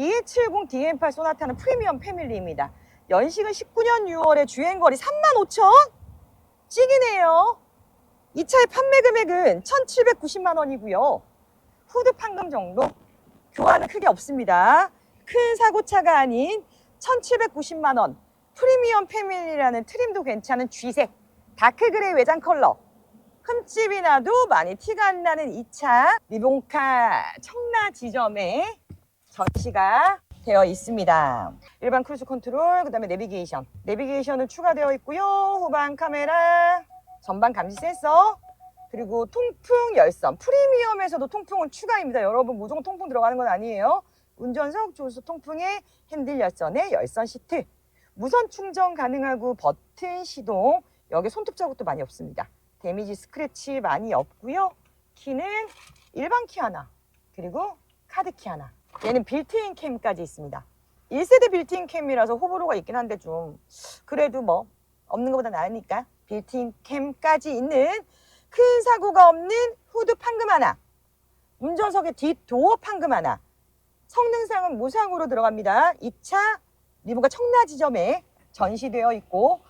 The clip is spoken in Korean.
2270 DM8 소나타는 프리미엄 패밀리입니다. 연식은 19년 6월에 주행거리 35,000? 찍이네요. 이 차의 판매 금액은 1,790만 원이고요. 후드 판금 정도 교환은 크게 없습니다. 큰 사고차가 아닌 1,790만 원. 프리미엄 패밀리라는 트림도 괜찮은 쥐색, 다크 그레이 외장 컬러. 흠집이 나도 많이 티가 안 나는 이 차 리본카 청라 지점에 전시가 되어 있습니다. 일반 크루즈 컨트롤, 그 다음에 내비게이션. 내비게이션은 추가되어 있고요. 후방 카메라, 전방 감지 센서, 그리고 통풍 열선. 프리미엄에서도 통풍은 추가입니다. 여러분 무조건 통풍 들어가는 건 아니에요. 운전석, 조수 통풍에 핸들 열선에 열선 시트. 무선 충전 가능하고 버튼 시동. 여기 손톱 자국도 많이 없습니다. 데미지 스크래치 많이 없고요. 키는 일반 키 하나, 그리고 카드 키 하나. 얘는 빌트인 캠까지 있습니다. 1세대 빌트인 캠이라서 호불호가 있긴 한데 좀 그래도 뭐 없는 것보다 나으니까 빌트인 캠까지 있는 큰 사고가 없는 후드 판금 하나, 운전석의 뒷 도어 판금 하나, 성능상은 무상으로 들어갑니다. 이차 리브가 청라 지점에 전시되어 있고